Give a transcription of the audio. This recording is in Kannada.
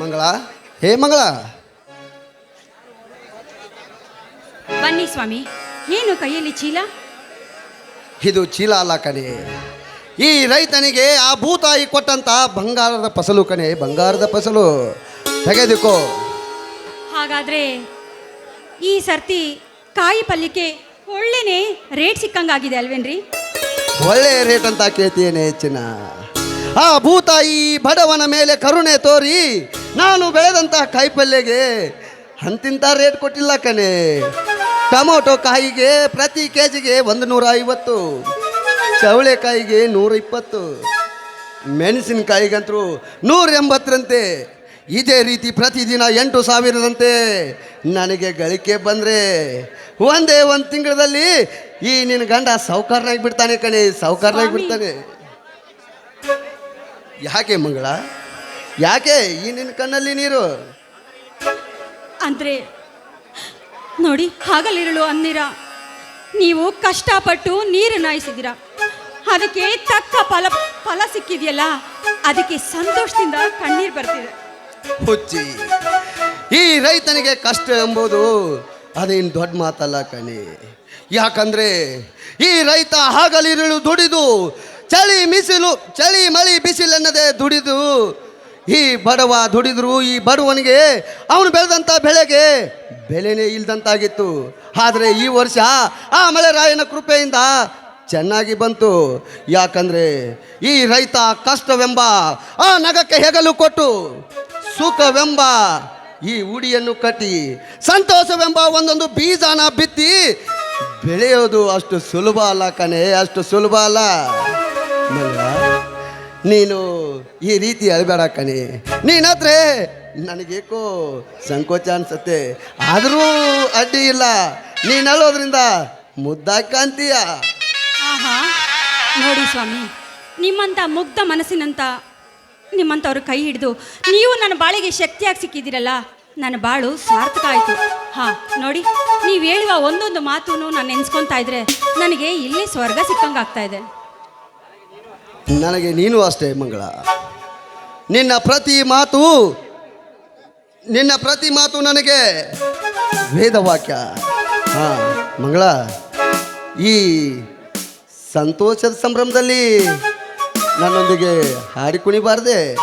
ಮಂಗಳ. ಹೇ ಮಂಗಳ. ಬನ್ನಿ ಸ್ವಾಮಿ ಏನು ಕೈಯಲ್ಲಿ ಚೀಲ? ಇದು ಚೀಲ ಅಲ್ಲ ಕಣೆ. ಈ ರೈತನಿಗೆ ಆ ಭೂತಾಯಿ ಕೊಟ್ಟಂತ ಬಂಗಾರದ ಫಸಲು ಕಣೆ ಬಂಗಾರದ ಫಸಲು. ತೆಗೆದುಕೋ. ಹಾಗಾದ್ರೆ ಈ ಸರ್ತಿ ಕಾಯಿ ಪಲ್ಯಕ್ಕೆ ಒಳ್ಳೆನೆ ರೇಟ್ ಸಿಕ್ಕಂಗಾಗಿದೆ ಅಲ್ವೇನ್ರಿ? ಒಳ್ಳೆ ರೇಟ್ ಅಂತ ಕೇಳ್ತೀನಿ ಹೆಚ್ಚಿನ ಆ ಭೂತಾಯಿ ಬಡವನ ಮೇಲೆ ಕರುಣೆ ತೋರಿ ನಾನು ಬೆಳೆದಂತಹ ಕಾಯಿಪಲ್ಯಗೆ ಅಂತಿಂತ ರೇಟ್ ಕೊಟ್ಟಿಲ್ಲ ಕಣೆ ಟೊಮೊಟೊ ಕಾಯಿಗೆ ಪ್ರತಿ ಕೆ ಜಿಗೆ ಒಂದು ನೂರ ಐವತ್ತು ಚವಳೆಕಾಯಿಗೆ ನೂರ ಇಪ್ಪತ್ತು ಮೆಣಸಿನಕಾಯಿಗಂತರೂ ನೂರ ಎಂಬತ್ತರಂತೆ ಇದೇ ರೀತಿ ಪ್ರತಿದಿನ ಎಂಟು ಸಾವಿರದಂತೆ ನನಗೆ ಗಳಿಕೆ ಬಂದರೆ ಒಂದೇ ಒಂದು ತಿಂಗಳಲ್ಲಿ ಈ ನಿನ್ನ ಗಂಡ ಸಾವುಕಾರನಾಗಿ ಬಿಡ್ತಾನೆ ಕಣೆ ಸಾವುಕಾರನಾಗಿ. ಬಿಡ್ತಾನೆ ಯಾಕೆ ಮಂಗಳ? ಯಾಕೆ ಈ ನಿನ್ನ ಕಣ್ಣಲ್ಲಿ ನೀರು? ಅಂದ್ರೆ ನೋಡಿ ಹಾಗಲಿರಳು ಅಂದಿರ. ನೀವು ಕಷ್ಟಪಟ್ಟು ನೀರು ನಾಯಿಸಿದಿರ ಅದಕ್ಕೆ ತಕ್ಕ ಫಲ ಫಲ ಸಿಕ್ಕಿದೆಯಲ್ಲ? ಅದಕ್ಕೆ ಸಂತೋಷದಿಂದ ಕಣ್ಣೀರು ಬರ್ತಿದೆ. ಹುಚ್ಚಿ ಈ ರೈತನಿಗೆ ಕಷ್ಟ ಎಂಬುದು ಅದೇನು ದೊಡ್ಡ ಮಾತಲ್ಲ ಕಣಿ. ಯಾಕಂದ್ರೆ ಈ ರೈತ ಹಾಗಲಿರಳು ದುಡಿದು ಚಳಿ ಮಿಸಿಲು, ಚಳಿ ಮಳಿ ಬಿಸಿಲೆನ್ನದೆ ದುಡಿದು, ಈ ಬಡವ ದುಡಿದ್ರು, ಈ ಬಡವನಿಗೆ ಅವನು ಬೆಳೆದಂಥ ಬೆಳೆಗೆ ಬೆಲೆನೇ ಇಲ್ದಂತಾಗಿತ್ತು. ಆದರೆ ಈ ವರ್ಷ ಆ ಮಳೆರಾಯನ ಕೃಪೆಯಿಂದ ಚೆನ್ನಾಗಿ ಬಂತು. ಯಾಕಂದರೆ ಈ ರೈತ ಕಷ್ಟವೆಂಬ ಆ ನಗಕ್ಕೆ ಹೆಗಲು ಕೊಟ್ಟು, ಸುಖವೆಂಬ ಈ ಉಡಿಯನ್ನು ಕಟ್ಟಿ, ಸಂತೋಷವೆಂಬ ಒಂದೊಂದು ಬೀಜನ ಬಿತ್ತಿ ಬೆಳೆಯೋದು ಅಷ್ಟು ಸುಲಭ ಅಲ್ಲ ಕಣೆ, ಅಷ್ಟು ಸುಲಭ ಅಲ್ಲ. ನೀನು ಈ ರೀತಿ ಅಳಬೇಡ ಕಣಿ. ನೀನಾದ್ರೆ ನನಗೇಕೋ ಸಂಕೋಚ ಅನ್ಸತ್ತೆ. ಆದರೂ ಅಡ್ಡಿ ಇಲ್ಲ. ನೀನು ಅಳೋದ್ರಿಂದ ಮುದ್ದಾಗಿ ಕಾಂತೀಯ ಆಹಾ, ನೋಡಿ ಸ್ವಾಮಿ ನಿಮ್ಮಂಥ ಮುಗ್ಧ ಮನಸ್ಸಿನಂತ ನಿಮ್ಮಂಥವ್ರ ಕೈ ಹಿಡಿದು ನೀವು ನನ್ನ ಬಾಳಿಗೆ ಶಕ್ತಿಯಾಗಿ ಸಿಕ್ಕಿದ್ದೀರಲ್ಲ, ನನ್ನ ಬಾಳು ಸಾರ್ಥಕ ಆಯಿತು. ಹಾ, ನೋಡಿ, ನೀವು ಹೇಳುವ ಒಂದೊಂದು ಮಾತು ನಾನು ನೆನ್ಸ್ಕೊತಾ ಇದ್ರೆ ನನಗೆ ಇಲ್ಲೇ ಸ್ವರ್ಗ ಸಿಕ್ಕಂಗೆ ಆಗ್ತಾ ಇದೆ. ನನಗೆ ನೀನು ಅಷ್ಟೇ ಮಂಗಳ. ನಿನ್ನ ಪ್ರತಿ ಮಾತು, ನಿನ್ನ ಪ್ರತಿ ಮಾತು ನನಗೆ ವೇದವಾಕ್ಯ. ಹಾ, ಮಂಗಳ, ಈ ಸಂತೋಷದ ಸಂಭ್ರಮದಲ್ಲಿ ನನ್ನೊಂದಿಗೆ ಹಾಡಿ ಕುಣಿಬಾರ್ದೆ.